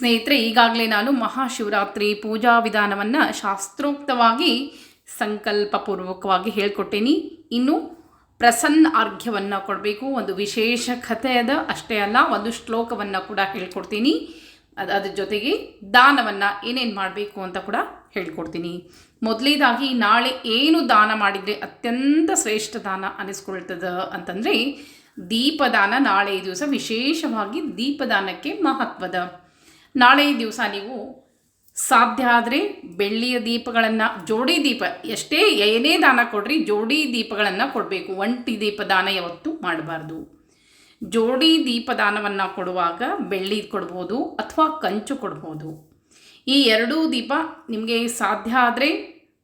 ಸ್ನೇಹಿತರೆ, ಈಗಾಗಲೇ ನಾನು ಮಹಾಶಿವರಾತ್ರಿ ಪೂಜಾ ವಿಧಾನವನ್ನು ಶಾಸ್ತ್ರೋಕ್ತವಾಗಿ ಸಂಕಲ್ಪಪೂರ್ವಕವಾಗಿ ಹೇಳ್ಕೊಟ್ಟೇನಿ. ಇನ್ನು ಪ್ರಸನ್ನ ಅರ್ಘ್ಯವನ್ನು ಕೊಡಬೇಕು, ಒಂದು ವಿಶೇಷ ಕಥೆ ಅದ, ಅಷ್ಟೇ ಅಲ್ಲ, ಒಂದು ಶ್ಲೋಕವನ್ನು ಕೂಡ ಹೇಳ್ಕೊಡ್ತೀನಿ. ಅದು ಅದ್ರ ಜೊತೆಗೆ ದಾನವನ್ನು ಏನೇನು ಮಾಡಬೇಕು ಅಂತ ಕೂಡ ಹೇಳ್ಕೊಡ್ತೀನಿ. ಮೊದಲೇದಾಗಿ ನಾಳೆ ಏನು ದಾನ ಮಾಡಿದರೆ ಅತ್ಯಂತ ಶ್ರೇಷ್ಠ ದಾನ ಅನಿಸ್ಕೊಳ್ತದ ಅಂತಂದರೆ ದೀಪದಾನ ನಾಳೆ ದಿವಸ ವಿಶೇಷವಾಗಿ ದೀಪದಾನಕ್ಕೆ ಮಹತ್ವದ. ನಾಳೆ ದಿವಸ ನೀವು ಸಾಧ್ಯ ಆದರೆ ಬೆಳ್ಳಿಯ ದೀಪಗಳನ್ನು, ಜೋಡಿ ದೀಪ, ಎಷ್ಟೇ ಏನೇ ದಾನ ಕೊಡ್ರಿ ಜೋಡಿ ದೀಪಗಳನ್ನು ಕೊಡಬೇಕು. ಒಂಟಿ ದೀಪ ದಾನ ಯಾವತ್ತೂ ಮಾಡಬಾರ್ದು. ಜೋಡಿ ದೀಪದಾನವನ್ನು ಕೊಡುವಾಗ ಬೆಳ್ಳಿ ಕೊಡ್ಬೋದು ಅಥವಾ ಕಂಚು ಕೊಡ್ಬೋದು. ಈ ಎರಡೂ ದೀಪ ನಿಮಗೆ ಸಾಧ್ಯ ಆದರೆ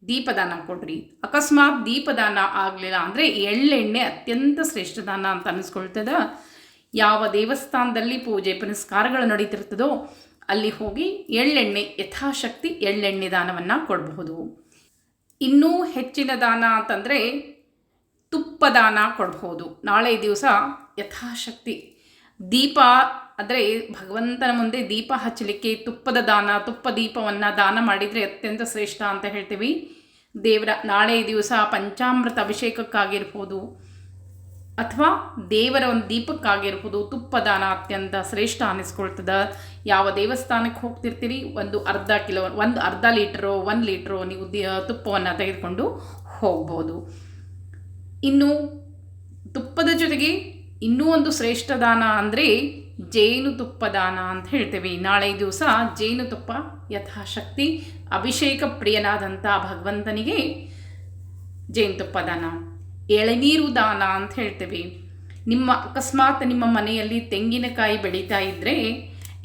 ದೀಪದಾನ ಕೊಡ್ರಿ. ಅಕಸ್ಮಾತ್ ದೀಪದಾನ ಆಗಲಿಲ್ಲ ಅಂದರೆ ಎಳ್ಳೆಣ್ಣೆ ಅತ್ಯಂತ ಶ್ರೇಷ್ಠ ದಾನ ಅಂತ ಅನ್ನಿಸ್ಕೊಳ್ತದ ಯಾವ ದೇವಸ್ಥಾನದಲ್ಲಿ ಪೂಜೆ ಪುನಸ್ಕಾರಗಳು ನಡೀತಿರ್ತದೋ ಅಲ್ಲಿ ಹೋಗಿ ಎಳ್ಳೆಣ್ಣೆ, ಯಥಾಶಕ್ತಿ ಎಳ್ಳೆಣ್ಣೆ ದಾನವನ್ನು ಕೊಡಬಹುದು. ಇನ್ನೂ ಹೆಚ್ಚಿನ ದಾನ ಅಂತಂದರೆ ತುಪ್ಪದಾನ ಕೊಡಬಹುದು. ನಾಳೆ ದಿವಸ ಯಥಾಶಕ್ತಿ. ದೀಪ ಅಂದರೆ ಭಗವಂತನ ಮುಂದೆ ದೀಪ ಹಚ್ಚಲಿಕ್ಕೆ ತುಪ್ಪದ ದಾನ, ತುಪ್ಪ ದೀಪವನ್ನು ದಾನ ಮಾಡಿದರೆ ಅತ್ಯಂತ ಶ್ರೇಷ್ಠ ಅಂತ ಹೇಳ್ತೀವಿ. ದೇವರ ನಾಳೆ ದಿವಸ ಪಂಚಾಮೃತ ಅಭಿಷೇಕಕ್ಕಾಗಿರ್ಬೋದು. ಅಥವಾ ದೇವರ ಒಂದು ದೀಪಕ್ಕಾಗಿರ್ಬೋದು, ತುಪ್ಪದಾನ ಅತ್ಯಂತ ಶ್ರೇಷ್ಠ ಅನ್ನಿಸ್ಕೊಳ್ತದೆ. ಯಾವ ದೇವಸ್ಥಾನಕ್ಕೆ ಹೋಗ್ತಿರ್ತೀರಿ? ಒಂದು ಅರ್ಧ ಕಿಲೋ, ಒಂದು ಅರ್ಧ ಲೀಟ್ರೋ, ಒಂದು ಲೀಟ್ರೋ ನೀವು ದಿ ತುಪ್ಪವನ್ನು ತೆಗೆದುಕೊಂಡು ಹೋಗ್ಬೋದು. ಇನ್ನು ತುಪ್ಪದ ಜೊತೆಗೆ ಇನ್ನೂ ಒಂದು ಶ್ರೇಷ್ಠ ದಾನ ಅಂದರೆ ಜೇನು ತುಪ್ಪದಾನ ಅಂತ ಹೇಳ್ತೇವೆ. ನಾಳೆ ದಿವಸ ಜೇನುತುಪ್ಪ ಯಥಾಶಕ್ತಿ ಅಭಿಷೇಕ ಪ್ರಿಯನಾದಂಥ ಭಗವಂತನಿಗೆ ಜೇನುತುಪ್ಪ ದಾನ ಎಳನೀರು ದಾನ ಅಂತ ಹೇಳ್ತೇವೆ. ನಿಮ್ಮ ಅಕಸ್ಮಾತ್ ನಿಮ್ಮ ಮನೆಯಲ್ಲಿ ತೆಂಗಿನಕಾಯಿ ಬೆಳೀತಾ ಇದ್ದರೆ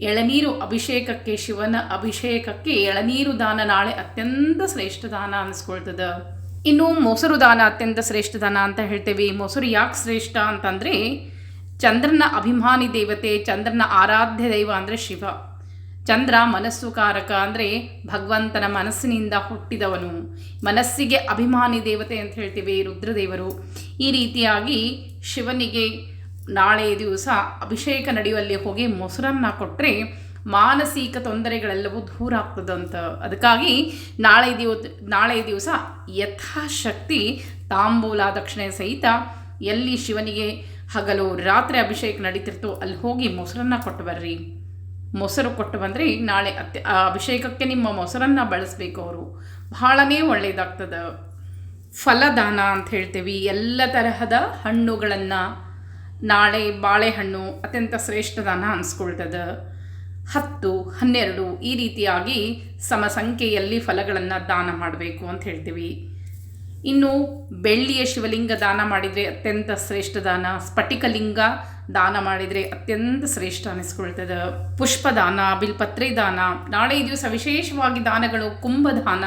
ಎಳನೀರು ಅಭಿಷೇಕಕ್ಕೆ, ಶಿವನ ಅಭಿಷೇಕಕ್ಕೆ ಎಳನೀರು ದಾನ ನಾಳೆ ಅತ್ಯಂತ ಶ್ರೇಷ್ಠ ದಾನ ಅನಿಸ್ಕೊಳ್ತದೆ. ಇನ್ನು ಮೊಸರು ದಾನ ಅತ್ಯಂತ ಶ್ರೇಷ್ಠ ದಾನ ಅಂತ ಹೇಳ್ತೇವೆ. ಮೊಸರು ಯಾಕೆ ಶ್ರೇಷ್ಠ ಅಂತಂದರೆ, ಚಂದ್ರನ ಅಭಿಮಾನಿ ದೇವತೆ, ಚಂದ್ರನ ಆರಾಧ್ಯ ದೈವ ಅಂದರೆ ಶಿವ. ಚಂದ್ರ ಮನಸ್ಸು ಕಾರಕ ಅಂದರೆ ಭಗವಂತನ ಮನಸ್ಸಿನಿಂದ ಹುಟ್ಟಿದವನು. ಮನಸ್ಸಿಗೆ ಅಭಿಮಾನಿ ದೇವತೆ ಅಂತ ಹೇಳ್ತೀವಿ ರುದ್ರದೇವರು. ಈ ರೀತಿಯಾಗಿ ಶಿವನಿಗೆ ನಾಳೆ ದಿವಸ ಅಭಿಷೇಕ ನಡೆಯುವಲ್ಲಿ ಹೋಗಿ ಮೊಸರನ್ನು ಕೊಟ್ಟರೆ ಮಾನಸಿಕ ತೊಂದರೆಗಳೆಲ್ಲವೂ ದೂರ ಆಗ್ತದಂತ ಅದಕ್ಕಾಗಿ ನಾಳೆ ದಿವ, ನಾಳೆ ದಿವಸ ಯಥಾಶಕ್ತಿ ತಾಂಬೂಲ ದಕ್ಷಿಣೆ ಸಹಿತ ಎಲ್ಲಿ ಶಿವನಿಗೆ ಹಗಲು ರಾತ್ರಿ ಅಭಿಷೇಕ ನಡೀತಿರ್ತೋ ಅಲ್ಲಿ ಹೋಗಿ ಮೊಸರನ್ನು ಕೊಟ್ಟು ಬರ್ರಿ. ಮೊಸರು ಕೊಟ್ಟು ಬಂದರೆ ನಾಳೆ ಅತ್ಯ ಅಭಿಷೇಕಕ್ಕೆ ನಿಮ್ಮ ಮೊಸರನ್ನು ಬಳಸಬೇಕು ಅವರು. ಬಹಳನೇ ಒಳ್ಳೆಯದಾಗ್ತದೆ ಫಲದಾನ ಅಂತ ಹೇಳ್ತೀವಿ. ಎಲ್ಲ ತರಹದ ಹಣ್ಣುಗಳನ್ನು ನಾಳೆ ಬಾಳೆಹಣ್ಣು ಅತ್ಯಂತ ಶ್ರೇಷ್ಠ ದಾನ ಅನಿಸ್ಕೊಳ್ತದೆ. ಹತ್ತು, ಹನ್ನೆರಡು ಈ ರೀತಿಯಾಗಿ ಸಮ ಸಂಖ್ಯೆಯಲ್ಲಿ ಫಲಗಳನ್ನು ದಾನ ಮಾಡಬೇಕು ಅಂತ ಹೇಳ್ತೀವಿ. ಇನ್ನು ಬೆಳ್ಳಿಯ ಶಿವಲಿಂಗ ದಾನ ಮಾಡಿದರೆ ಅತ್ಯಂತ ಶ್ರೇಷ್ಠ ದಾನ ಸ್ಫಟಿಕಲಿಂಗ ದಾನ ಮಾಡಿದರೆ ಅತ್ಯಂತ ಶ್ರೇಷ್ಠ ಅನಿಸ್ಕೊಳ್ತದೆ. ಪುಷ್ಪದಾನ ಬಿಲ್ಪತ್ರೆ ದಾನ, ನಾಳೆ ದಿವಸ ವಿಶೇಷವಾಗಿ ದಾನಗಳು ಕುಂಭದಾನ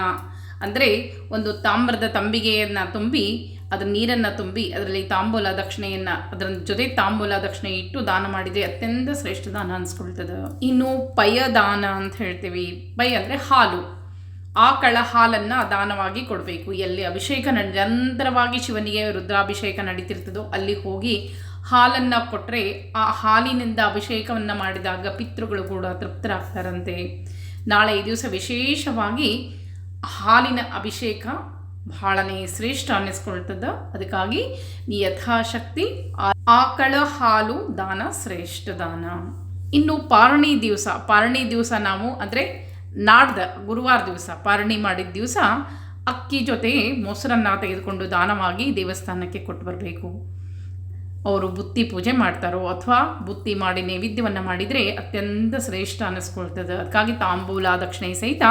ಅಂದರೆ ಒಂದು ತಾಮ್ರದ ತಂಬಿಗೆಯನ್ನು ತುಂಬಿ, ಅದರ ನೀರನ್ನು ತುಂಬಿ, ಅದರಲ್ಲಿ ತಾಂಬೂಲ ದಕ್ಷಿಣೆಯನ್ನು, ಅದರ ಜೊತೆ ತಾಂಬೂಲ ದಕ್ಷಿಣೆ ಇಟ್ಟು ದಾನ ಮಾಡಿದರೆ ಅತ್ಯಂತ ಶ್ರೇಷ್ಠ ದಾನ ಅನಿಸ್ಕೊಳ್ತದೆ. ಇನ್ನು ಪಯದಾನ ಅಂತ ಹೇಳ್ತೀವಿ. ಪೈ ಅಂದರೆ ಹಾಲು. ಆಕಳ ಹಾಲನ್ನು ದಾನವಾಗಿ ಕೊಡಬೇಕು. ಎಲ್ಲಿ ಅಭಿಷೇಕ ನಿರಂತರವಾಗಿ ಶಿವನಿಗೆ ರುದ್ರಾಭಿಷೇಕ ನಡೀತಿರ್ತದೋ ಅಲ್ಲಿ ಹೋಗಿ ಹಾಲನ್ನು ಕೊಟ್ಟರೆ ಆ ಹಾಲಿನಿಂದ ಅಭಿಷೇಕವನ್ನು ಮಾಡಿದಾಗ ಪಿತೃಗಳು ಕೂಡ ತೃಪ್ತರಾಗ್ತಾರಂತೆ. ನಾಳೆ ಈ ದಿವಸ ವಿಶೇಷವಾಗಿ ಹಾಲಿನ ಅಭಿಷೇಕ ಬಹಳನೇ ಶ್ರೇಷ್ಠ ಅನ್ನಿಸ್ಕೊಳ್ತದ. ಅದಕ್ಕಾಗಿ ನೀ ಯಥಾಶಕ್ತಿ ಆಕಳ ಹಾಲು ದಾನ ಶ್ರೇಷ್ಠ ದಾನ. ಇನ್ನು ಪಾರಣಿ ದಿವಸ ಪಾರಣಿ ದಿವಸ ನಾವು ಅಂದರೆ ನಾಡ್ದ ಗುರುವಾರ ದಿವಸ ಪಾರಣಿ ಮಾಡಿದ ದಿವಸ ಅಕ್ಕಿ ಜೊತೆ ಮೊಸರನ್ನು ತೆಗೆದುಕೊಂಡು ದಾನವಾಗಿ ದೇವಸ್ಥಾನಕ್ಕೆ ಕೊಟ್ಟು ಬರಬೇಕು. ಅವರು ಬುತ್ತಿ ಪೂಜೆ ಮಾಡ್ತಾರೋ ಅಥವಾ ಬುತ್ತಿ ಮಾಡಿ ನೈವೇದ್ಯವನ್ನು ಮಾಡಿದರೆ ಅತ್ಯಂತ ಶ್ರೇಷ್ಠ ಅನ್ನಿಸ್ಕೊಳ್ತದೆ. ಅದಕ್ಕಾಗಿ ತಾಂಬೂಲ, ದಕ್ಷಿಣೆ ಸಹಿತ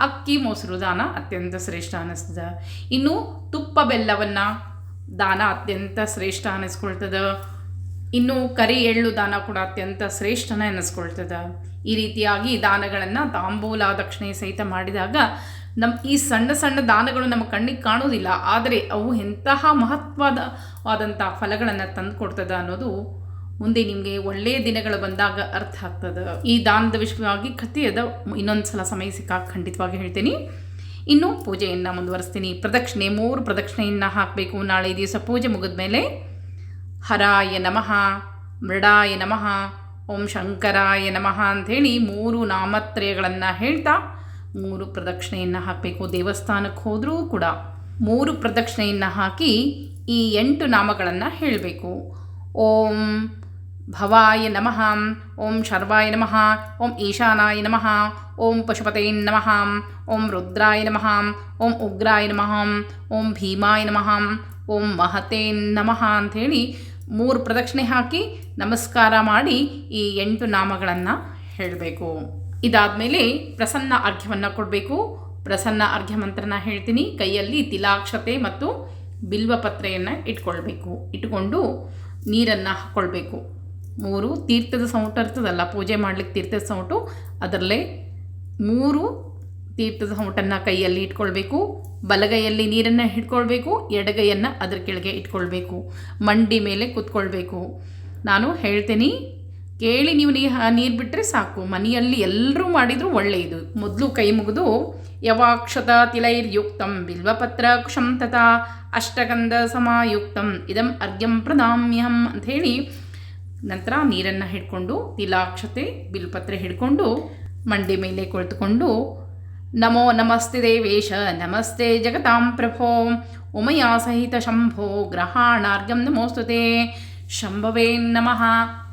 ಅಕ್ಕಿ, ಮೊಸರು ದಾನ ಅತ್ಯಂತ ಶ್ರೇಷ್ಠ ಅನ್ನಿಸ್ತದೆ. ಇನ್ನು ತುಪ್ಪ, ಬೆಲ್ಲವನ್ನು ದಾನ ಅತ್ಯಂತ ಶ್ರೇಷ್ಠ ಅನ್ನಿಸ್ಕೊಳ್ತದೆ. ಇನ್ನು ಕರಿ ಎಳ್ಳು ದಾನ ಕೂಡ ಅತ್ಯಂತ ಶ್ರೇಷ್ಠನ ಅನ್ನಿಸ್ಕೊಳ್ತದೆ. ಈ ರೀತಿಯಾಗಿ ದಾನಗಳನ್ನು ತಾಂಬೂಲ, ದಕ್ಷಿಣೆ ಸಹಿತ ಮಾಡಿದಾಗ ನಮ್ಮ ಈ ಸಣ್ಣ ಸಣ್ಣ ದಾನಗಳು ನಮ್ಮ ಕಣ್ಣಿಗೆ ಕಾಣೋದಿಲ್ಲ ಆದರೆ ಅವು ಎಂತಹ ಮಹತ್ವದವಾದಂಥ ಫಲಗಳನ್ನು ತಂದು ಕೊಡ್ತದೆ ಅನ್ನೋದು ಮುಂದೆ ನಿಮಗೆ ಒಳ್ಳೆಯ ದಿನಗಳು ಬಂದಾಗ ಅರ್ಥ ಆಗ್ತದೆ. ಈ ದಾನದ ವಿಷಯವಾಗಿ ಕಥೆಯದ ಇನ್ನೊಂದು ಸಲ ಸಮಯ ಸಿಕ್ಕಾಗ ಖಂಡಿತವಾಗಿ ಹೇಳ್ತೀನಿ. ಇನ್ನು ಪೂಜೆಯನ್ನು ಮುಂದುವರಿಸ್ತೀನಿ. ಪ್ರದಕ್ಷಿಣೆ, ಮೂರು ಪ್ರದಕ್ಷಿಣೆಯನ್ನು ಹಾಕಬೇಕು. ನಾಳೆ ದಿವಸ ಪೂಜೆ ಮುಗಿದ ಮೇಲೆ ಹರಾಯ ನಮಃ, ಮೃಡಾಯ ನಮಃ. ಓಂ ಶಂಕರಾಯ ನಮಃ ಅಂಥೇಳಿ ಮೂರು ನಾಮತ್ರಯಗಳನ್ನು ಹೇಳ್ತಾ ಮೂರು ಪ್ರದಕ್ಷಿಣೆಯನ್ನು ಹಾಕಬೇಕು. ದೇವಸ್ಥಾನಕ್ಕೆ ಹೋದರೂ ಕೂಡ ಮೂರು ಪ್ರದಕ್ಷಿಣೆಯನ್ನು ಹಾಕಿ ಈ ಎಂಟು ನಾಮಗಳನ್ನು ಹೇಳಬೇಕು. ಓಂ ಭವಾಯ ನಮಃ, ಓಂ ಶರ್ವಾಯ ನಮಃ, ಓಂ ಈಶಾನಾಯ ನಮಃ, ಓಂ ಪಶುಪತೈ ನಮಃ, ಓಂ ರುದ್ರಾಯ ನಮಃ, ಓಂ ಉಗ್ರಾಯ ನಮಃ, ಓಂ ಭೀಮಾಯ ನಮಃ, ಓಂ ಮಹತೇ ನಮಃ ಅಂಥೇಳಿ ಮೂರು ಪ್ರದಕ್ಷಿಣೆ ಹಾಕಿ ನಮಸ್ಕಾರ ಮಾಡಿ ಈ ಎಂಟು ನಾಮಗಳನ್ನು ಹೇಳಬೇಕು. ಇದಾದಮೇಲೆ ಪ್ರಸನ್ನ ಅರ್ಘ್ಯವನ್ನು ಕೊಡಬೇಕು. ಪ್ರಸನ್ನ ಅರ್ಘ್ಯ ಮಂತ್ರನ ಹೇಳ್ತೀನಿ. ಕೈಯಲ್ಲಿ ತಿಲಾಕ್ಷತೆ ಮತ್ತು ಬಿಲ್ವಪತ್ರೆಯನ್ನು ಇಟ್ಕೊಳ್ಬೇಕು. ಇಟ್ಕೊಂಡು ನೀರನ್ನು ಹಾಕ್ಕೊಳ್ಬೇಕು ಮೂರು ತೀರ್ಥದ ಸೌಟು ಇರ್ತದಲ್ಲ ಪೂಜೆ ಮಾಡ್ಲಿಕ್ಕೆ ತೀರ್ಥದ ಸೌಟು, ಅದರಲ್ಲೇ ಮೂರು ತೀರ್ಥದ ಹೊಟ್ಟನ್ನು ಕೈಯಲ್ಲಿ ಇಟ್ಕೊಳ್ಬೇಕು, ಬಲಗೈಯಲ್ಲಿ ನೀರನ್ನು ಹಿಡ್ಕೊಳ್ಬೇಕು, ಎಡಗೈಯನ್ನು ಅದರ ಕೆಳಗೆ ಇಟ್ಕೊಳ್ಬೇಕು, ಮಂಡಿ ಮೇಲೆ ಕೂತ್ಕೊಳ್ಬೇಕು. ನಾನು ಹೇಳ್ತೀನಿ, ಕೇಳಿ ನೀವು ನೀ ನೀರು ಬಿಟ್ಟರೆ ಸಾಕು. ಮನೆಯಲ್ಲಿ ಎಲ್ಲರೂ ಮಾಡಿದರೂ ಒಳ್ಳೆಯದು. ಮೊದಲು ಕೈ ಮುಗಿದು ಯವಾಕ್ಷತ ತಿಲೈರ್ಯುಕ್ತಂ ಬಿಲ್ವಪತ್ರ ತಥಾ ಅಷ್ಟಗಂಧ ಸಮಾಯುಕ್ತಂ ಇದಂ ಅರ್ಘ್ಯಂ ಅಂತ ಅಂಥೇಳಿ ನಂತರ ನೀರನ್ನು ಹಿಡ್ಕೊಂಡು, ತಿಲಾಕ್ಷತೆ, ಬಿಲ್ಪತ್ರೆ ಹಿಡ್ಕೊಂಡು, ಮಂಡಿ ಮೇಲೆ ಕುಳಿತುಕೊಂಡು ನಮೋ ನಮಸ್ತೆ ದೇವೇಶ, ನಮಸ್ತೆ ಜಗತಾಂ ಪ್ರಭೋ, ಉಮಯಾ ಸಹಿತ ಶಂಭೋ, ಗ್ರಹಾಣಾರ್ಘ್ಯಂ ನಮೋಸ್ತುತೆ. ಶಂಭವೇ ನಮಃ.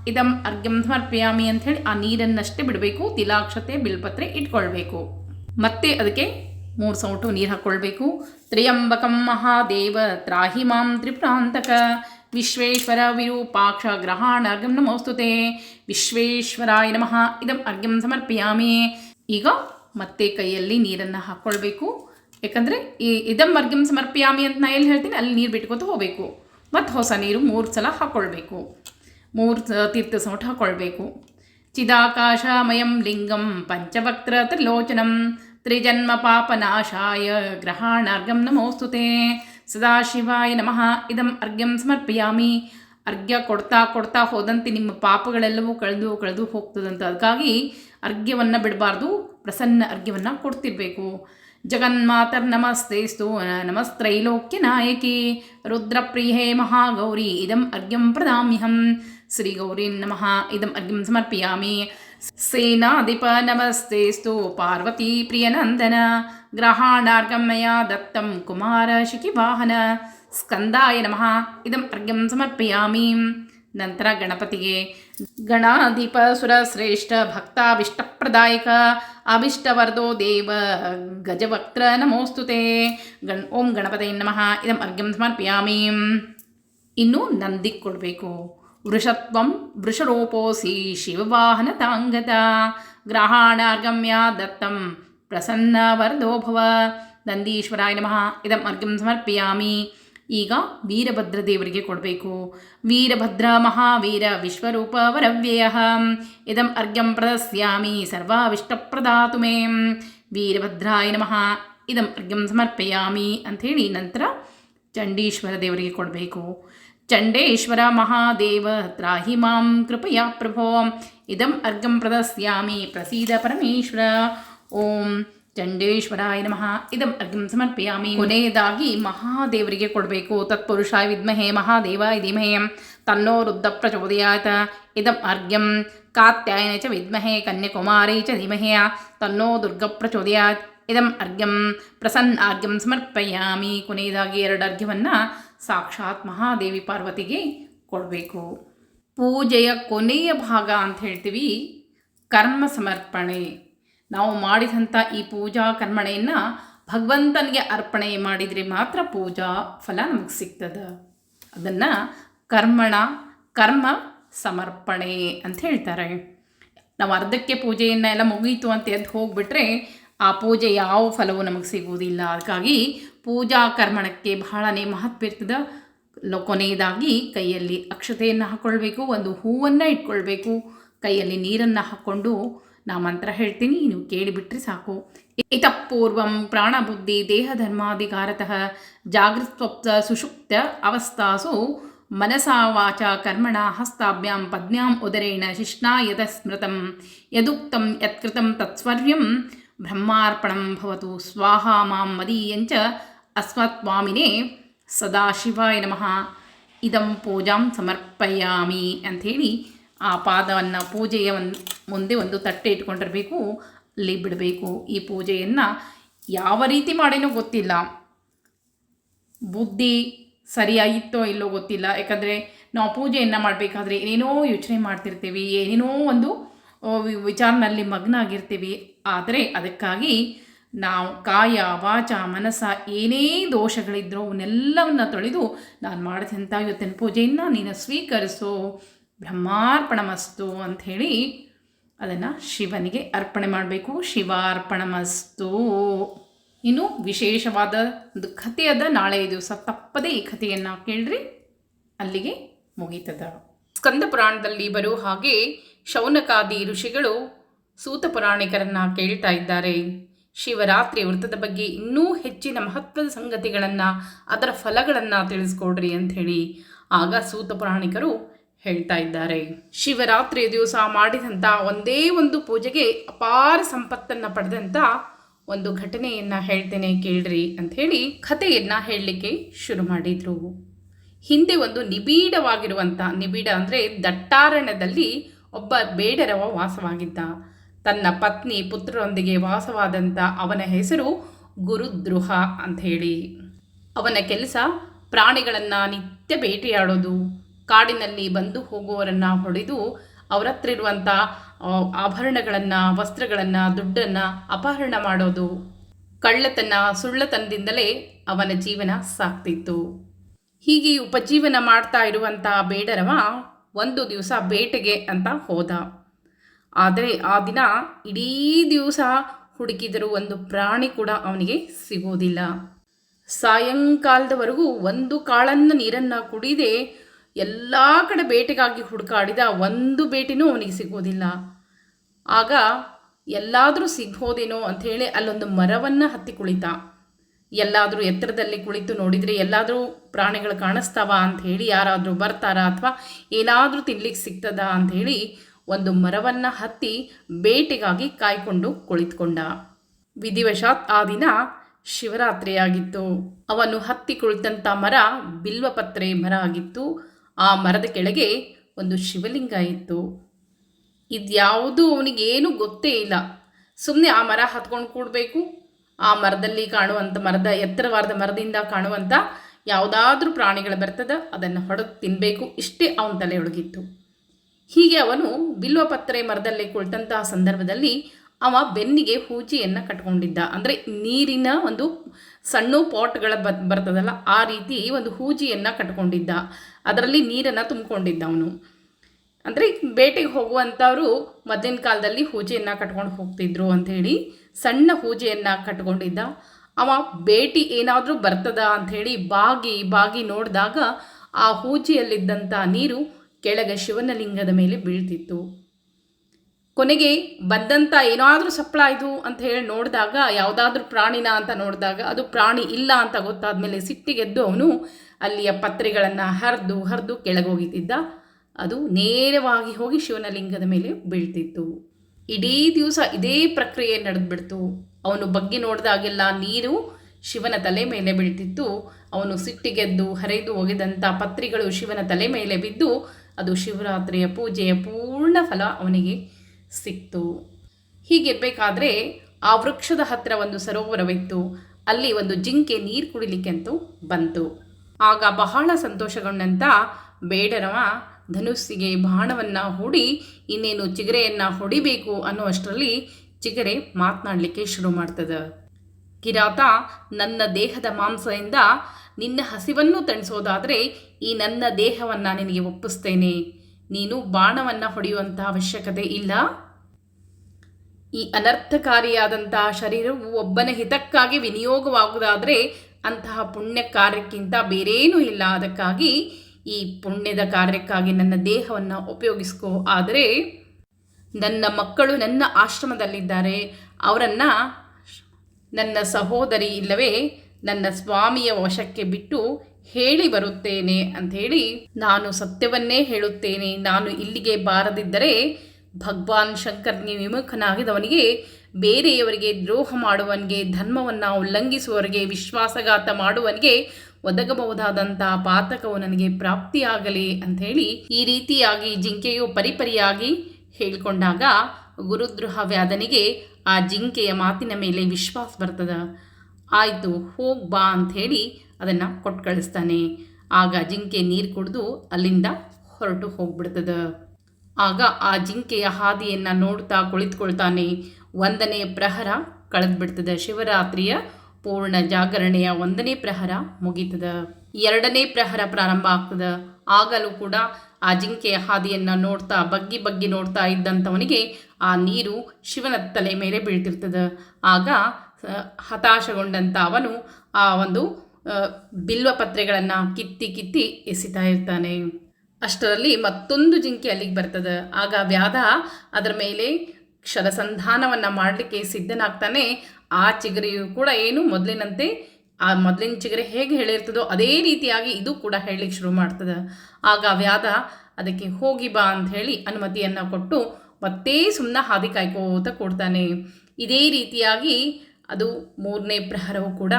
ಇದಂ ಅರ್ಘ್ಯಂ ಸಮರ್ಪಯಾಮಿ ಅಂಥೇಳಿ ಆ ನೀರನ್ನಷ್ಟೇ ಬಿಡಬೇಕು, ತಿಲಾಕ್ಷತೆ, ಬಿಲ್ಪತ್ರೆ ಇಟ್ಕೊಳ್ಬೇಕು. ಮತ್ತೆ ಅದಕ್ಕೆ ಮೂರು ಸೌಟು ನೀರು ಹಾಕ್ಕೊಳ್ಬೇಕು. ತ್ರಿಯಂಬಕಂ ಮಹಾದೇವ, ತ್ರಾಹಿ ಮಾಂ ತ್ರಿಪುರಾಂತಕ. ವಿಶ್ವೇಶ್ವರ ವಿರೂಪಾಕ್ಷ ಗ್ರಹಾಣ ನಮೋಸ್ತುತೆ. ವಿಶ್ವೇಶ್ವರಾಯ ನಮಃ. ಇದಂ ಅರ್ಘ್ಯಂ ಸಮರ್ಪಯಾಮಿ. ಈಗ ಮತ್ತೆ ಕೈಯಲ್ಲಿ ನೀರನ್ನು ಹಾಕ್ಕೊಳ್ಬೇಕು ಯಾಕಂದರೆ ಈ ಇದಂ ಮರ್ಗಿಂ ಸಮರ್ಪಿಯಾಮಿ ಅಂತ ನಾ ಎಲ್ಲಿ ಹೇಳ್ತೀನಿ, ಅಲ್ಲಿ ನೀರು ಬಿಟ್ಕೊತ ಹೋಗಬೇಕು. ಮತ್ತು ಹೊಸ ನೀರು ಮೂರು ಸಲ ಹಾಕ್ಕೊಳ್ಬೇಕು ಮೂರು ತೀರ್ಥ ಸೌಟ್ ಹಾಕ್ಕೊಳ್ಬೇಕು ಚಿದಾಕಾಶಮಯಂ ಲಿಂಗಂ ಪಂಚವಕ್ತ್ರ ತ್ರಿಲೋಚನಂ ತ್ರಿಜನ್ಮ ಪಾಪನಾಶಾಯ ಗ್ರಹಾಣಾರ್ಘಂ ನಮೋಸ್ತುತೆ. ಸದಾಶಿವಾಯ ನಮಃ. ಇದಂ ಅರ್ಘ್ಯಂ ಸಮರ್ಪಿಯಾಮಿ. ಅರ್ಘ್ಯ ಕೊಡ್ತಾ ಕೊಡ್ತಾ ಹೋದಂತೆ ನಿಮ್ಮ ಪಾಪಗಳೆಲ್ಲವೂ ಕಳೆದು ಕಳೆದು ಹೋಗ್ತದಂತ. ಅದಕ್ಕಾಗಿ ಅರ್ಘ್ಯವನ್ನು ಬಿಡಬಾರ್ದು, ಪ್ರಸನ್ನ ಅರ್ಘ್ಯವನ್ನು ಕೊಡ್ತಿರ್ಬೇಕು. ಜಗನ್ಮಾತರ್ ನಮಸ್ತೇಸ್ತು ನಮಸ್ತ್ರೈಲೋಕ್ಯ ನಾಯಕಿ. ರುದ್ರಪ್ರಿಯೇ ಮಹಾಗೌರಿ, ಇದಂ ಅರ್ಘ್ಯಂ ಪ್ರದಾಮ್ಯಹಂ. ಶ್ರೀ ಗೌರಿ ನಮಃ, ಇದಂ ಅರ್ಘ್ಯಂ ಸಮರ್ಪಯಾಮಿ. ಸೇನಾಧಿಪ ನಮಸ್ತೇಸ್ತು ಪಾರ್ವತಿ ಪ್ರಿಯನಂದನ. ಗ್ರಹಾಣಾರ್ಘಂ ಮಯಾ ದತ್ತಂ ಕುಮಾರ ಶಿಖಿವಾಹನ. ಸ್ಕಂದಾಯ ನಮಃ, ಇದಂ ಅರ್ಘ್ಯಂ ಸಮರ್ಪಯಾಮಿ. ನಂತರ ಗಣಪತಿಗೆ ಗಣಾಧಿಪ ಸುರಶ್ರೇಷ್ಠ ಭಕ್ತಾಭಿಷ್ಟಪ್ರದಾಯಕ ಅಭಿಷ್ಟವರ್ಧೋ ದೇವ ಗಜವಕ್ತ್ರ ನಮೋಸ್ತುತೆ ಗಣ್ ಓಂ ಗಣಪತಿ ನಮಃ. ಇದಂ ಅರ್ಘ್ಯಂ ಸಮರ್ಪಯಾಮಿ. ಇನ್ನು ನಂದಿ ಕೊಡಬೇಕು. ವೃಷತ್ವಂ ವೃಷರೂಪೋಸಿ ಶಿವವಾಹನ ತಾಂಗತ. ಗ್ರಹಾಣಾರ್ಗಮ್ಯ ದತ್ತಂ ಪ್ರಸನ್ನ ವರದೋ ನಂದೀಶ್ವರಾಯ ನಮಃ. ಇದಂ ಅರ್ಘ್ಯಂ ಸಮರ್ಪಯಾಮಿ. ಈಗ ವೀರಭದ್ರ ದೇವರಿಗೆ ಕೊಡಬೇಕು. ವೀರಭದ್ರ ಮಹಾವೀರ ವಿಶ್ವರೂಪ ವರವ್ಯಯ. ಇದಂ ಅರ್ಘ್ಯಂ ಪ್ರದಸ್ಯಾಮಿ ಸರ್ವಾವಿಷ್ಟಪ್ರದಾತು ಮೇ ವೀರಭದ್ರಾಯ ನಮಃ. ಇದಂ ಅರ್ಘ್ಯಂ ಸಮರ್ಪಯಾಮಿ ಅಂಥೇಳಿ ನಂತರ ಚಂಡೀಶ್ವರ ದೇವರಿಗೆ ಕೊಡಬೇಕು. ಚಂಡೇಶ್ವರ ಮಹಾದೇವ ತ್ರಾಹಿ ಮಾಂ ಕೃಪಯಾ ಪ್ರಭೋ. ಇದಂ ಅರ್ಘಂ ಪ್ರದಸ್ಯಾಮಿ ಪ್ರಸೀದ ಪರಮೇಶ್ವರ. ಓಂ ಚಂಡೇಶ್ವರಾಯ ನಮಃ. ಇದಂ ಅರ್ಘ್ಯಂ ಸಮರ್ಪಿಯಾಮಿ. ಕೊನೆಯದಾಗಿ ಮಹಾದೇವರಿಗೆ ಕೊಡಬೇಕು. ತತ್ಪುರುಷಾಯ ವಿದ್ಮಹೇ ಮಹಾದೇವ ಧೀಮಹೇ. ತನ್ನೋ ರುದ್ಧ ಪ್ರಚೋದಯಾತ. ಇದಂ ಅರ್ಘ್ಯಂ. ಕಾತ್ಯಾಯನ ಚ ವಿದ್ಮಹೇ ಕನ್ಯಾಕುಮಾರಿ ಚ ಧೀಮಹೇ. ತನ್ನೋ ದುರ್ಗ ಪ್ರಚೋದಯಾತ್. ಇದಂ ಅರ್ಘ್ಯಂ. ಪ್ರಸನ್ನ ಅರ್ಘ್ಯಂ ಸಮರ್ಪಯಾಮಿ. ಕೊನೆಯದಾಗಿ ಎರಡು ಅರ್ಘ್ಯವನ್ನು ಸಾಕ್ಷಾತ್ ಮಹಾದೇವಿ ಪಾರ್ವತಿಗೆ ಕೊಡಬೇಕು. ಪೂಜೆಯ ಕೊನೆಯ ಭಾಗ ಅಂತ ಹೇಳ್ತೀವಿ ಕರ್ಮ ಸಮರ್ಪಣೆ. ನಾವು ಮಾಡಿದಂಥ ಈ ಪೂಜಾ ಕರ್ಮಣೆಯನ್ನು ಭಗವಂತನಿಗೆ ಅರ್ಪಣೆ ಮಾಡಿದರೆ ಮಾತ್ರ ಪೂಜಾ ಫಲ ನಮಗೆ ಸಿಗ್ತದೆ. ಅದನ್ನು ಕರ್ಮಣ, ಕರ್ಮ, ಸಮರ್ಪಣೆ ಅಂತ ಹೇಳ್ತಾರೆ. ನಾವು ಅರ್ಧಕ್ಕೆ ಪೂಜೆಯನ್ನು ಎಲ್ಲ ಮುಗೀತು ಅಂತ ಎದ್ದು ಹೋಗಿಬಿಟ್ರೆ ಆ ಪೂಜೆ ಯಾವ ಫಲವೂ ನಮಗೆ ಸಿಗುವುದಿಲ್ಲ. ಅದಕ್ಕಾಗಿ ಪೂಜಾ ಕರ್ಮಣಕ್ಕೆ ಬಹಳನೇ ಮಹತ್ವ ಇರ್ತದೆ. ಕೊನೆಯದಾಗಿ ಕೈಯಲ್ಲಿ ಅಕ್ಷತೆಯನ್ನು ಹಾಕ್ಕೊಳ್ಬೇಕು ಒಂದು ಹೂವನ್ನು ಇಟ್ಕೊಳ್ಬೇಕು. ಕೈಯಲ್ಲಿ ನೀರನ್ನು ಹಾಕ್ಕೊಂಡು ನಾ ಮಂತ್ರ ಹೇಳ್ತೀನಿ, ನೀವು ಕೇಳಿಬಿಟ್ರೆ ಸಾಕು. ಇತಃ ಪೂರ್ವಂ ಪ್ರಾಣಬುದ್ಧಿ ದೇಹಧರ್ಮಾಧಿಕಾರತಃ ಜಾಗೃತ್ವಪ್ತ ಸುಷುಪ್ತ ಅವಸ್ಥಾಸು ಮನಸಾ ವಾಚ ಕರ್ಮಣ ಹಸ್ತಾಭ್ಯಾಂ ಪದ್ಮ್ಯಾಂ ಉದರೇಣ ಶಿಷ್ಣಾ ಯತ ಸ್ಮೃತಂ ಯದುಕ್ತಂ ಯತ್ಕೃತಂ ತತ್ಸ್ವರ್ಯಂ ಬ್ರಹ್ಮಾರ್ಪಣಂ ಭವತು ಸ್ವಾಹಾ ಮಾಂ ಮದೀಯಂಚ ಅಸ್ಮತ್ವಾಮಿನೇ ಸದಾಶಿವಾಯ ನಮಃ. ಇದಂ ಪೂಜಾಂ ಸಮರ್ಪಯಾಮಿ ಅಂಥೇಳಿ ಆ ಪಾದವನ್ನು ಪೂಜೆಯ ಒಂದು ಮುಂದೆ ಒಂದು ತಟ್ಟೆ ಇಟ್ಕೊಂಡಿರಬೇಕು, ಅಲ್ಲಿ ಬಿಡಬೇಕು. ಈ ಪೂಜೆಯನ್ನು ಯಾವ ರೀತಿ ಮಾಡೇನೋ ಗೊತ್ತಿಲ್ಲ. ಬುದ್ಧಿ ಸರಿಯಾಗಿತ್ತೋ ಇಲ್ಲೋ ಗೊತ್ತಿಲ್ಲ. ಯಾಕಂದರೆ ನಾವು ಪೂಜೆಯನ್ನು ಮಾಡಬೇಕಾದ್ರೆ ಏನೇನೋ ಯೋಚನೆ ಮಾಡ್ತಿರ್ತೀವಿ, ಏನೇನೋ ಒಂದು ವಿಚಾರನಲ್ಲಿ ಮಗ್ನ ಆಗಿರ್ತೀವಿ ಆದರೆ ಅದಕ್ಕಾಗಿ ನಾವು ಕಾಯ, ವಾಚ, ಮನಸ್ಸ, ಏನೇ ದೋಷಗಳಿದ್ರೂ ಅವನ್ನೆಲ್ಲವನ್ನ ತೊಳೆದು ನಾನು ಮಾಡಿದಂಥ ಇವತ್ತಿನ ಪೂಜೆಯನ್ನು ನೀನು ಸ್ವೀಕರಿಸು. ಬ್ರಹ್ಮಾರ್ಪಣಮಸ್ತು ಅಂಥೇಳಿ ಅದನ್ನು ಶಿವನಿಗೆ ಅರ್ಪಣೆ ಮಾಡಬೇಕು. ಶಿವಾರ್ಪಣಮಸ್ತು. ಇನ್ನು ವಿಶೇಷವಾದ ಒಂದು ಅದ. ನಾಳೆ ದಿವಸ ತಪ್ಪದೇ ಈ ಕಥೆಯನ್ನು ಕೇಳ್ರಿ. ಅಲ್ಲಿಗೆ ಮುಗೀತದ. ಸ್ಕಂದ ಪುರಾಣದಲ್ಲಿ ಬರೋ ಹಾಗೆ ಶೌನಕಾದಿ ಋಷಿಗಳು ಸೂತ ಪುರಾಣಿಕರನ್ನ ಕೇಳ್ತಾ ಇದ್ದಾರೆ. ಶಿವರಾತ್ರಿ ವೃತ್ತದ ಬಗ್ಗೆ ಇನ್ನೂ ಹೆಚ್ಚಿನ ಮಹತ್ವದ ಸಂಗತಿಗಳನ್ನು, ಅದರ ಫಲಗಳನ್ನು ತಿಳಿಸ್ಕೊಡ್ರಿ ಅಂಥೇಳಿ. ಆಗ ಸೂತ ಪುರಾಣಿಕರು ಹೇಳ್ತಾ ಇದ್ದಾರೆ. ಶಿವರಾತ್ರಿಯ ದಿವಸ ಮಾಡಿದಂಥ ಒಂದೇ ಒಂದು ಪೂಜೆಗೆ ಅಪಾರ ಸಂಪತ್ತನ್ನು ಪಡೆದಂಥ ಒಂದು ಘಟನೆಯನ್ನು ಹೇಳ್ತೇನೆ ಕೇಳ್ರಿ ಅಂಥೇಳಿ ಕಥೆಯನ್ನು ಹೇಳಲಿಕ್ಕೆ ಶುರು ಮಾಡಿದರು. ಹಿಂದೆ ಒಂದು ನಿಬಿಡವಾಗಿರುವಂಥ ನಿಬಿಡ ಅಂದರೆ ದಟ್ಟಾರಣ್ಯದಲ್ಲಿ ಒಬ್ಬ ಬೇಡರವ ವಾಸವಾಗಿದ್ದ. ತನ್ನ ಪತ್ನಿ ಪುತ್ರರೊಂದಿಗೆ ವಾಸವಾದಂಥ ಅವನ ಹೆಸರು ಗುರುದ್ರುಹ ಅಂಥೇಳಿ ಅವನ ಕೆಲಸ ಪ್ರಾಣಿಗಳನ್ನು ನಿತ್ಯ ಬೇಟೆಯಾಡೋದು ಕಾಡಿನಲ್ಲಿ ಬಂದು ಹೋಗುವವರನ್ನು ಹೊಡೆದು ಅವರ ಹತ್ರ ಇರುವಂಥ ಆಭರಣಗಳನ್ನು, ವಸ್ತ್ರಗಳನ್ನು, ದುಡ್ಡನ್ನು ಅಪಹರಣ ಮಾಡೋದು. ಕಳ್ಳತನ, ಸುಳ್ಳತನದಿಂದಲೇ ಅವನ ಜೀವನ ಸಾಕ್ತಿತ್ತು ಹೀಗೆ ಉಪಜೀವನ ಮಾಡ್ತಾ ಇರುವಂಥ ಬೇಡರವ ಒಂದು ದಿವಸ ಬೇಟೆಗೆ ಅಂತ ಹೋದ. ಆದರೆ ಆ ದಿನ ಇಡೀ ದಿವಸ ಹುಡುಕಿದರೂ ಒಂದು ಪ್ರಾಣಿ ಕೂಡ ಅವನಿಗೆ ಸಿಗೋದಿಲ್ಲ ಸಾಯಂಕಾಲದವರೆಗೂ ಒಂದು ಕಾಳನ್ನು ನೀರನ್ನು ಕುಡಿದೇ ಎಲ್ಲ ಕಡೆ ಬೇಟೆಗಾಗಿ ಹುಡುಕಾಡಿದ ಒಂದು ಬೇಟೆನೂ ಅವನಿಗೆ ಸಿಗೋದಿಲ್ಲ ಆಗ ಎಲ್ಲಾದರೂ ಸಿಗ್ಬೋದೇನೋ ಅಂಥೇಳಿ ಅಲ್ಲೊಂದು ಮರವನ್ನು ಹತ್ತಿ ಕುಳಿತ. ಎಲ್ಲಾದರೂ ಎತ್ತರದಲ್ಲಿ ಕುಳಿತು ನೋಡಿದರೆ ಎಲ್ಲಾದರೂ ಪ್ರಾಣಿಗಳು ಕಾಣಿಸ್ತಾವ ಅಂಥೇಳಿ ಯಾರಾದರೂ ಬರ್ತಾರಾ ಅಥವಾ ಏನಾದರೂ ತಿನ್ಲಿಕ್ಕೆ ಸಿಗ್ತದಾ ಅಂಥೇಳಿ ಒಂದು ಮರವನ್ನು ಹತ್ತಿ ಬೇಟೆಗಾಗಿ ಕಾಯ್ಕೊಂಡು ಕುಳಿತುಕೊಂಡ. ವಿಧಿವಶಾತ್ ಆ ದಿನ ಶಿವರಾತ್ರಿಯಾಗಿತ್ತು. ಅವನು ಹತ್ತಿ ಕುಳಿತಂಥ ಮರ ಬಿಲ್ವಪತ್ರೆ ಮರ ಆಗಿತ್ತು. ಆ ಮರದ ಕೆಳಗೆ ಒಂದು ಶಿವಲಿಂಗ ಇತ್ತು. ಇದ್ಯಾವುದು ಅವನಿಗೇನು ಗೊತ್ತೇ ಇಲ್ಲ. ಸುಮ್ಮನೆ ಆ ಮರ ಹತ್ಕೊಂಡು ಕೂಡಬೇಕು. ಆ ಮರದಲ್ಲಿ ಕಾಣುವಂಥ ಮರದ ಎತ್ತರವಾದ ಮರದಿಂದ ಕಾಣುವಂಥ ಯಾವುದಾದ್ರೂ ಪ್ರಾಣಿಗಳು ಬರ್ತದ, ಅದನ್ನು ಹೊಡೆದು ತಿನ್ನಬೇಕು ಇಷ್ಟೇ ಅವನ ತಲೆಯೊಳಗಿತ್ತು. ಹೀಗೆ ಅವನು ಬಿಲ್ವಪತ್ರೆ ಮರದಲ್ಲಿ ಕುಳಿತಂತಹ ಸಂದರ್ಭದಲ್ಲಿ ಅವ ಬೆನ್ನಿಗೆ ಹೂಜಿಯನ್ನು ಕಟ್ಕೊಂಡಿದ್ದ. ಅಂದರೆ ನೀರಿನ ಒಂದು ಸಣ್ಣ ಪಾಟ್ಗಳ ಬರ್ತದಲ್ಲ, ಆ ರೀತಿ ಒಂದು ಹೂಜಿಯನ್ನು ಕಟ್ಕೊಂಡಿದ್ದ. ಅದರಲ್ಲಿ ನೀರನ್ನು ತುಂಬಿಕೊಂಡಿದ್ದ ಅವನು ಅಂದರೆ ಬೇಟೆಗೆ ಹೋಗುವಂಥವರು ಮೊದಲಿನ ಕಾಲದಲ್ಲಿ ಹೂಜೆಯನ್ನು ಕಟ್ಕೊಂಡು ಹೋಗ್ತಿದ್ರು ಅಂಥೇಳಿ, ಸಣ್ಣ ಹೂಜೆಯನ್ನು ಕಟ್ಕೊಂಡಿದ್ದ. ಅವ ಬೇಟಿ ಏನಾದರೂ ಬರ್ತದ ಅಂಥೇಳಿ ಬಾಗಿ ಬಾಗಿ ನೋಡಿದಾಗ ಆ ಹೂಜೆಯಲ್ಲಿದ್ದಂಥ ನೀರು ಕೆಳಗೆ ಶಿವನ ಲಿಂಗದ ಮೇಲೆ ಬೀಳ್ತಿತ್ತು. ಕೊನೆಗೆ ಬಂದಂಥ ಏನಾದರೂ ಸಪ್ಪಳ ಇದು ಅಂತ ಹೇಳಿ ನೋಡಿದಾಗ, ಯಾವುದಾದ್ರೂ ಪ್ರಾಣಿನ ಅಂತ ನೋಡಿದಾಗ, ಅದು ಪ್ರಾಣಿ ಇಲ್ಲ ಅಂತ ಗೊತ್ತಾದ ಮೇಲೆ ಸಿಟ್ಟಿಗೆದ್ದು ಅವನು ಅಲ್ಲಿಯ ಪತ್ರೆಗಳನ್ನು ಹರಿದು ಹರಿದು ಕೆಳಗೋಗಿದ್ದ. ಅದು ನೇರವಾಗಿ ಹೋಗಿ ಶಿವನ ಲಿಂಗದ ಮೇಲೆ ಬೀಳ್ತಿತ್ತು. ಇಡೀ ದಿವಸ ಇದೇ ಪ್ರಕ್ರಿಯೆ ನಡೆದ್ಬಿಡ್ತು. ಅವನು ಬಗ್ಗೆ ನೋಡಿದಾಗೆಲ್ಲ ನೀರು ಶಿವನ ತಲೆ ಮೇಲೆ ಬೀಳ್ತಿತ್ತು. ಅವನು ಸಿಟ್ಟಿಗೆದ್ದು ಹರಿದು ಒಗೆದಂಥ ಪತ್ರಿಗಳು ಶಿವನ ತಲೆ ಮೇಲೆ ಬಿದ್ದು ಅದು ಶಿವರಾತ್ರಿಯ ಪೂಜೆಯ ಪೂರ್ಣ ಫಲ ಅವನಿಗೆ ಸಿಕ್ತು. ಹೀಗಿರಬೇಕಾದ್ರೆ ಆ ವೃಕ್ಷದ ಹತ್ತಿರ ಒಂದು ಸರೋವರವಿತ್ತು. ಅಲ್ಲಿ ಒಂದು ಜಿಂಕೆ ನೀರು ಕುಡಿಲಿಕ್ಕೆ ಅಂತೂ ಬಂತು. ಆಗ ಬಹಳ ಸಂತೋಷಗೊಂಡಂತ ಬೇಡರವ, ಧನುಸ್ಸಿಗೆ ಬಾಣವನ್ನು ಹೂಡಿ ಇನ್ನೇನು ಚಿಗರೆಯನ್ನು ಹೊಡಿಬೇಕು ಅನ್ನುವಷ್ಟರಲ್ಲಿ ಚಿಗರೆ ಮಾತನಾಡಲಿಕ್ಕೆ ಶುರು ಮಾಡ್ತದೆ. ಕಿರಾತ, ನನ್ನ ದೇಹದ ಮಾಂಸದಿಂದ ನಿನ್ನ ಹಸಿವನ್ನು ತಣಿಸೋದಾದರೆ ಈ ನನ್ನ ದೇಹವನ್ನು ನಿನಗೆ ಒಪ್ಪಿಸ್ತೇನೆ. ನೀನು ಬಾಣವನ್ನು ಹೊಡೆಯುವಂಥ ಅವಶ್ಯಕತೆ ಇಲ್ಲ. ಈ ಅನರ್ಥಕಾರಿಯಾದಂತಹ ಶರೀರವು ಒಬ್ಬನ ಹಿತಕ್ಕಾಗಿ ವಿನಿಯೋಗವಾಗುವುದಾದರೆ ಅಂತಹ ಪುಣ್ಯ ಕಾರ್ಯಕ್ಕಿಂತ ಬೇರೇನೂ ಇಲ್ಲ. ಅದಕ್ಕಾಗಿ ಈ ಪುಣ್ಯದ ಕಾರ್ಯಕ್ಕಾಗಿ ನನ್ನ ದೇಹವನ್ನು ಉಪಯೋಗಿಸ್ಕೋ. ಆದರೆ ನನ್ನ ಮಕ್ಕಳು ನನ್ನ ಆಶ್ರಮದಲ್ಲಿದ್ದಾರೆ. ಅವರನ್ನು ನನ್ನ ಸಹೋದರಿ ಇಲ್ಲವೇ ನನ್ನ ಸ್ವಾಮಿಯ ವಶಕ್ಕೆ ಬಿಟ್ಟು ಹೇಳಿ ಬರುತ್ತೇನೆ ಅಂಥೇಳಿ ನಾನು ಸತ್ಯವನ್ನೇ ಹೇಳುತ್ತೇನೆ. ನಾನು ಇಲ್ಲಿಗೆ ಬಾರದಿದ್ದರೆ ಭಗವಾನ್ ಶಂಕರ್ಗೆ ವಿಮುಖನಾಗಿದವನಿಗೆ ಬೇರೆಯವರಿಗೆ ದ್ರೋಹ ಮಾಡುವನಿಗೆ, ಧರ್ಮವನ್ನು ಉಲ್ಲಂಘಿಸುವವರಿಗೆ ವಿಶ್ವಾಸಘಾತ ಮಾಡುವನಿಗೆ ಒದಗಬಹುದಾದಂಥ ಪಾತಕವು ನನಗೆ ಪ್ರಾಪ್ತಿಯಾಗಲಿ ಅಂಥೇಳಿ ಈ ರೀತಿಯಾಗಿ ಜಿಂಕೆಯು ಪರಿಪರಿಯಾಗಿ ಹೇಳಿಕೊಂಡಾಗ ಗುರುದ್ರೋಹ ವ್ಯಾಧನಿಗೆ ಆ ಜಿಂಕೆಯ ಮಾತಿನ ಮೇಲೆ ವಿಶ್ವಾಸ ಬರ್ತದ. ಆಯಿತು, ಹೋಗ್ ಬಾ ಅಂಥೇಳಿ ಅದನ್ನು ಕೊಟ್ಟು ಕಳಿಸ್ತಾನೆ ಆಗ ಜಿಂಕೆ ನೀರು ಕುಡಿದು ಅಲ್ಲಿಂದ ಹೊರಟು ಹೋಗ್ಬಿಡ್ತದ. ಆಗ ಆ ಜಿಂಕೆಯ ಹಾದಿಯನ್ನು ನೋಡ್ತಾ ಕುಳಿತುಕೊಳ್ತಾನೆ. ಒಂದನೇ ಪ್ರಹರ ಕಳೆದ್ಬಿಡ್ತದೆ. ಶಿವರಾತ್ರಿಯ ಪೂರ್ಣ ಜಾಗರಣೆಯ ಒಂದನೇ ಪ್ರಹರ ಮುಗೀತದ. ಎರಡನೇ ಪ್ರಹರ ಪ್ರಾರಂಭ ಆಗ್ತದೆ. ಆಗಲೂ ಕೂಡ ಆ ಜಿಂಕೆಯ ಹಾದಿಯನ್ನು ನೋಡ್ತಾ, ಬಗ್ಗಿ ಬಗ್ಗಿ ನೋಡ್ತಾ ಇದ್ದಂಥವನಿಗೆ ಆ ನೀರು ಶಿವನ ತಲೆ ಮೇಲೆ ಬೀಳ್ತಿರ್ತದ. ಆಗ ಹತಾಶಗೊಂಡಂಥ ಅವನು ಆ ಒಂದು ಬಿಲ್ವ ಪತ್ರೆಗಳನ್ನು ಕಿತ್ತಿ ಕಿತ್ತಿ ಎಸಿತಾ ಇರ್ತಾನೆ. ಅಷ್ಟರಲ್ಲಿ ಮತ್ತೊಂದು ಜಿಂಕೆ ಅಲ್ಲಿಗೆ ಬರ್ತದೆ. ಆಗ ವ್ಯಾಧ ಅದರ ಮೇಲೆ ಕ್ಷರಸಂಧಾನವನ್ನು ಮಾಡಲಿಕ್ಕೆ ಸಿದ್ಧನಾಗ್ತಾನೆ, ಆ ಚಿಗರಿಯು ಕೂಡ ಏನು ಮೊದಲಿನಂತೆ, ಆ ಮೊದಲಿನ ಚಿಗರೆ ಹೇಗೆ ಹೇಳಿರ್ತದೋ ಅದೇ ರೀತಿಯಾಗಿ ಇದು ಕೂಡ ಹೇಳಲಿಕ್ಕೆ ಶುರು ಮಾಡ್ತದೆ. ಆಗ ವ್ಯಾದ ಅದಕ್ಕೆ ಹೋಗಿ ಬಾ ಅಂತ ಹೇಳಿ ಅನುಮತಿಯನ್ನು ಕೊಟ್ಟು ಮತ್ತೆ ಸುಮ್ಮನೆ ಹಾದಿ ಕಾಯ್ಕೋತ ಕೊಡ್ತಾನೆ. ಇದೇ ರೀತಿಯಾಗಿ ಅದು ಮೂರನೇ ಪ್ರಹರವು ಕೂಡ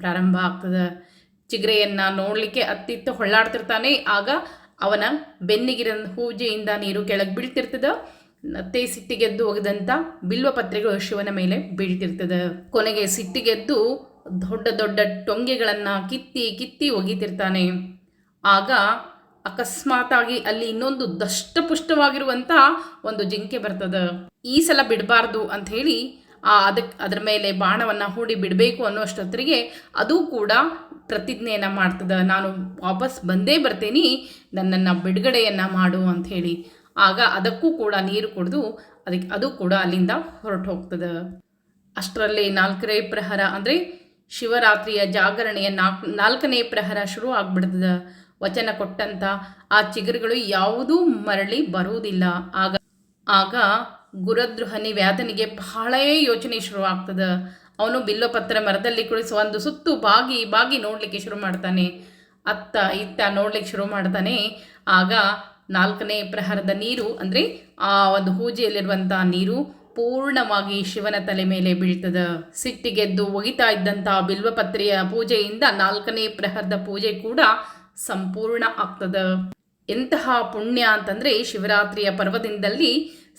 ಪ್ರಾರಂಭ ಆಗ್ತದೆ. ಚಿಗರೆಯನ್ನು ನೋಡಲಿಕ್ಕೆ ಅತ್ತಿತ್ತ ಹೊಳ್ಳಾಡ್ತಿರ್ತಾನೆ, ಆಗ ಅವನ ಬೆನ್ನಿಗಿರ ಹೂಜೆಯಿಂದ ನೀರು ಕೆಳಗೆ ಬೀಳ್ತಿರ್ತದ. ಮತ್ತೆ ಸಿಟ್ಟಿಗೆದ್ದು ಒಗೆದಂಥ ಬಿಲ್ವ ಪತ್ರೆಗಳು ಶಿವನ ಮೇಲೆ ಬೀಳ್ತಿರ್ತದೆ. ಕೊನೆಗೆ ಸಿಟ್ಟಿಗೆದ್ದು ದೊಡ್ಡ ದೊಡ್ಡ ಟೊಂಗೆಗಳನ್ನು ಕಿತ್ತಿ ಕಿತ್ತಿ ಒಗಿತಿರ್ತಾನೆ. ಆಗ ಅಕಸ್ಮಾತಾಗಿ ಅಲ್ಲಿ ಇನ್ನೊಂದು ದಷ್ಟಪುಷ್ಟವಾಗಿರುವಂಥ ಒಂದು ಜಿಂಕೆ ಬರ್ತದೆ. ಈ ಸಲ ಬಿಡಬಾರ್ದು ಅಂತ ಹೇಳಿ ಆ ಅದಕ್ಕೆ ಅದರ ಮೇಲೆ ಬಾಣವನ್ನು ಹೂಡಿ ಬಿಡಬೇಕು ಅನ್ನೋಷ್ಟೊತ್ತರಿಗೆ ಅದು ಕೂಡ ಪ್ರತಿಜ್ಞೆಯನ್ನು ಮಾಡ್ತದೆ. ನಾನು ವಾಪಸ್ ಬಂದೇ ಬರ್ತೀನಿ, ನನ್ನನ್ನು ಬಿಡುಗಡೆಯನ್ನು ಮಾಡು ಅಂತ ಹೇಳಿ. ಆಗ ಅದಕ್ಕೂ ಕೂಡ ನೀರು ಕುಡಿದು ಅದಕ್ಕೆ ಅದು ಕೂಡ ಅಲ್ಲಿಂದ ಹೊರಟು ಹೋಗ್ತದೆ. ಅಷ್ಟರಲ್ಲಿ ನಾಲ್ಕನೇ ಪ್ರಹರ ಅಂದರೆ ಶಿವರಾತ್ರಿಯ ಜಾಗರಣೆಯ ನಾಲ್ಕು ನಾಲ್ಕನೇ ಪ್ರಹರ ಶುರು ಆಗ್ಬಿಡ್ತದೆ. ವಚನ ಕೊಟ್ಟಂಥ ಆ ಚಿಗುರುಗಳು ಯಾವುದೂ ಮರಳಿ ಬರುವುದಿಲ್ಲ. ಆಗ ಆಗ ಗುರದ್ರೋಹನಿ ವ್ಯಾಧನಿಗೆ ಬಹಳೇ ಯೋಚನೆ ಶುರು ಆಗ್ತದೆ. ಅವನು ಬಿಲ್ಲಪತ್ರ ಮರದಲ್ಲಿ ಕುಳಿಸಿ ಒಂದು ಸುತ್ತು ಬಾಗಿ ಬಾಗಿ ನೋಡಲಿಕ್ಕೆ ಶುರು ಮಾಡ್ತಾನೆ. ಅತ್ತ, ಇತ್ತ ನೋಡ್ಲಿಕ್ಕೆ ಶುರು ಮಾಡ್ತಾನೆ. ಆಗ ನಾಲ್ಕನೇ ಪ್ರಹರದ ನೀರು, ಅಂದರೆ ಆ ಒಂದು ಪೂಜೆಯಲ್ಲಿರುವಂಥ ನೀರು ಪೂರ್ಣವಾಗಿ ಶಿವನ ತಲೆ ಮೇಲೆ ಬೀಳ್ತದೆ. ಸಿಟ್ಟಿಗೆದ್ದು ಒಗಿತಾ ಇದ್ದಂಥ ಬಿಲ್ವಪತ್ರೆಯ ಪೂಜೆಯಿಂದ ನಾಲ್ಕನೇ ಪ್ರಹರದ ಪೂಜೆ ಕೂಡ ಸಂಪೂರ್ಣ ಆಗ್ತದೆ. ಎಂತಹ ಪುಣ್ಯ ಅಂತಂದರೆ ಶಿವರಾತ್ರಿಯ ಪರ್ವದಿಂದಲ್ಲಿ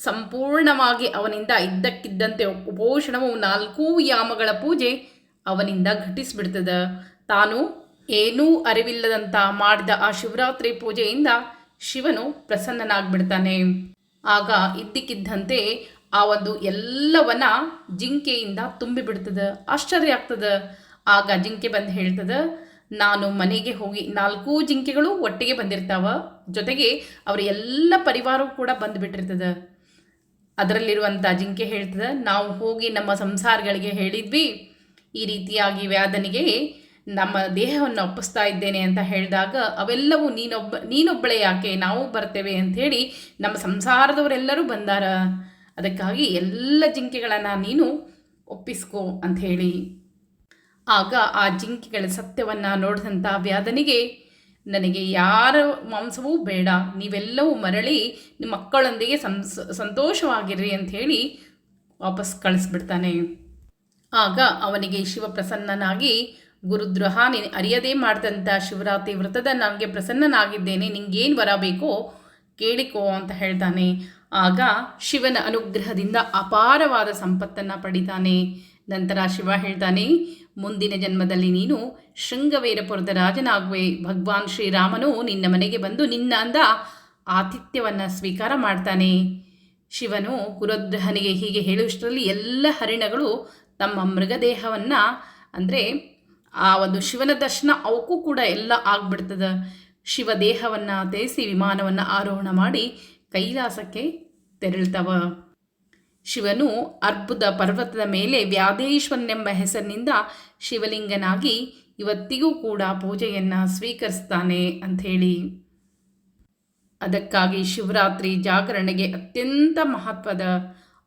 ಸಂಪೂರ್ಣವಾಗಿ ಅವನಿಂದ ಇದ್ದಕ್ಕಿದ್ದಂತೆ ಉಪೋಷಣವು ನಾಲ್ಕೂ ಯಾಮಗಳ ಪೂಜೆ ಅವನಿಂದ ಘಟಿಸಿಬಿಡ್ತದೆ. ತಾನು ಏನೂ ಅರಿವಿಲ್ಲದಂತ ಮಾಡಿದ ಆ ಶಿವರಾತ್ರಿ ಪೂಜೆಯಿಂದ ಶಿವನು ಪ್ರಸನ್ನನಾಗ್ಬಿಡ್ತಾನೆ. ಆಗ ಇದ್ದಕ್ಕಿದ್ದಂತೆ ಆ ಒಂದು ಎಲ್ಲವನ್ನ ಜಿಂಕೆಯಿಂದ ತುಂಬಿಬಿಡ್ತದ. ಆಶ್ಚರ್ಯ ಆಗ್ತದ. ಆಗ ಜಿಂಕೆ ಬಂದು ಹೇಳ್ತದ, ನಾನು ಮನೆಗೆ ಹೋಗಿ ನಾಲ್ಕು ಜಿಂಕೆಗಳು ಒಟ್ಟಿಗೆ ಬಂದಿರ್ತಾವ. ಜೊತೆಗೆ ಅವರ ಎಲ್ಲ ಪರಿವಾರವೂ ಕೂಡ ಬಂದುಬಿಟ್ಟಿರ್ತದ ಅದರಲ್ಲಿರುವಂಥ ಜಿಂಕೆ ಹೇಳ್ತದೆ, ನಾವು ಹೋಗಿ ನಮ್ಮ ಸಂಸಾರಗಳಿಗೆ ಹೇಳಿದ್ವಿ. ಈ ರೀತಿಯಾಗಿ ವ್ಯಾಧನಿಗೆ ನಮ್ಮ ದೇಹವನ್ನು ಒಪ್ಪಿಸ್ತಾ ಇದ್ದೇನೆ ಅಂತ ಹೇಳಿದಾಗ ಅವೆಲ್ಲವೂ ನೀನೊಬ್ಬ, ನೀನೊಬ್ಬಳೇ ಯಾಕೆ? ನಾವು ಬರ್ತೇವೆ ಅಂಥೇಳಿ ನಮ್ಮ ಸಂಸಾರದವರೆಲ್ಲರೂ ಬಂದಾರ. ಅದಕ್ಕಾಗಿ ಎಲ್ಲ ಜಿಂಕೆಗಳನ್ನು ನೀನು ಒಪ್ಪಿಸ್ಕೋ ಅಂಥೇಳಿ ಆಗ ಆ ಜಿಂಕೆಗಳ ಸತ್ಯವನ್ನು ನೋಡಿದಂಥ ವ್ಯಾದನಿಗೆ ನನಗೆ ಯಾರ ಮಾಂಸವೂ ಬೇಡ, ನೀವೆಲ್ಲವೂ ಮರಳಿ ನಿಮ್ಮ ಮಕ್ಕಳೊಂದಿಗೆ ಸಂಸ್, ಸಂತೋಷವಾಗಿರ್ರಿ ಅಂಥೇಳಿ ವಾಪಸ್ ಕಳಿಸ್ಬಿಡ್ತಾನೆ. ಆಗ ಅವನಿಗೆ ಶಿವ ಪ್ರಸನ್ನನಾಗಿ ಗುರುದ್ರೋಹ ನೀನು ಅರಿಯದೇ ಮಾಡಿದಂಥ ಶಿವರಾತ್ರಿ ವ್ರತದ ನನಗೆ ಪ್ರಸನ್ನನಾಗಿದ್ದೇನೆ, ನಿಂಗೇನು ವರ ಬೇಕೋ ಕೇಳಿಕೋ ಅಂತ ಹೇಳ್ತಾನೆ. ಆಗ ಶಿವನ ಅನುಗ್ರಹದಿಂದ ಅಪಾರವಾದ ಸಂಪತ್ತನ್ನು ಪಡಿತಾನೆ. ನಂತರ ಶಿವ ಹೇಳ್ತಾನೆ, ಮುಂದಿನ ಜನ್ಮದಲ್ಲಿ ನೀನು ಶೃಂಗವೀರಪುರದ ರಾಜನಾಗುವೆ. ಭಗವಾನ್ ಶ್ರೀರಾಮನು ನಿನ್ನ ಮನೆಗೆ ಬಂದು ನಿನ್ನ ಅಂದ ಆತಿಥ್ಯವನ್ನು ಸ್ವೀಕಾರ ಮಾಡ್ತಾನೆ. ಶಿವನು ಗುರುದ್ರಹನಿಗೆ ಹೀಗೆ ಹೇಳುವಷ್ಟರಲ್ಲಿ ಎಲ್ಲ ಹರಿಣಗಳು ತಮ್ಮ ಮೃಗದೇಹವನ್ನು, ಅಂದರೆ ಆ ಒಂದು ಶಿವನ ದರ್ಶನ ಅವಕ್ಕೂ ಕೂಡ ಎಲ್ಲ ಆಗ್ಬಿಡ್ತದೆ. ಶಿವ ದೇಹವನ್ನು ತೇಸಿ ವಿಮಾನವನ್ನು ಆರೋಹಣ ಮಾಡಿ ಕೈಲಾಸಕ್ಕೆ ತೆರಳ್ತವ. ಶಿವನು ಅರ್ಬುದ ಪರ್ವತದ ಮೇಲೆ ವ್ಯಾಧೇಶ್ವರನೆಂಬ ಹೆಸರಿನಿಂದ ಶಿವಲಿಂಗನಾಗಿ ಇವತ್ತಿಗೂ ಕೂಡ ಪೂಜೆಯನ್ನು ಸ್ವೀಕರಿಸ್ತಾನೆ ಅಂಥೇಳಿ ಅದಕ್ಕಾಗಿ ಶಿವರಾತ್ರಿ ಜಾಗರಣೆಗೆ ಅತ್ಯಂತ ಮಹತ್ವದ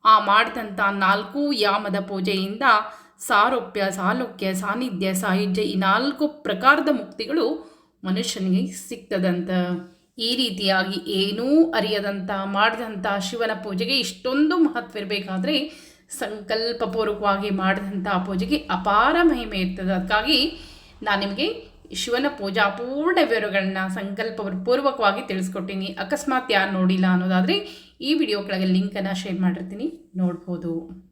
ಆ ಮಾಡಿದಂಥ ನಾಲ್ಕು ಯಾಮದ ಪೂಜೆಯಿಂದ ಸಾರೋಪ್ಯ, ಸಾಲೋಕ್ಯ, ಸಾನ್ನಿಧ್ಯ, ಸಾಯುಜ್ಯ ಈ ನಾಲ್ಕು ಪ್ರಕಾರದ ಮುಕ್ತಿಗಳು ಮನುಷ್ಯನಿಗೆ ಸಿಗ್ತದಂತ. ಈ ರೀತಿಯಾಗಿ ಏನೂ ಅರಿಯದಂಥ ಮಾಡಿದಂಥ ಶಿವನ ಪೂಜೆಗೆ ಇಷ್ಟೊಂದು ಮಹತ್ವ ಇರಬೇಕಾದ್ರೆ ಸಂಕಲ್ಪಪೂರ್ವಕವಾಗಿ ಮಾಡಿದಂಥ ಪೂಜೆಗೆ ಅಪಾರ ಮಹಿಮೆ ಇರ್ತದೆ. ಅದಕ್ಕಾಗಿ ನಾನು ನಿಮಗೆ ಶಿವನ ಪೂಜಾ ಪೂರ್ಣ ವಿವರಗಳನ್ನ ಸಂಕಲ್ಪ ಪೂರ್ವಕವಾಗಿ ತಿಳಿಸ್ಕೊಟ್ಟಿನಿ. ಅಕಸ್ಮಾತ್ ಯಾರು ನೋಡಿಲ್ಲ ಅನ್ನೋದಾದರೆ ಈ ವಿಡಿಯೋ ಕೆಳಗೆ ಲಿಂಕನ್ನು ಶೇರ್ ಮಾಡಿರ್ತೀನಿ. ನೋಡ್ಬೋದು.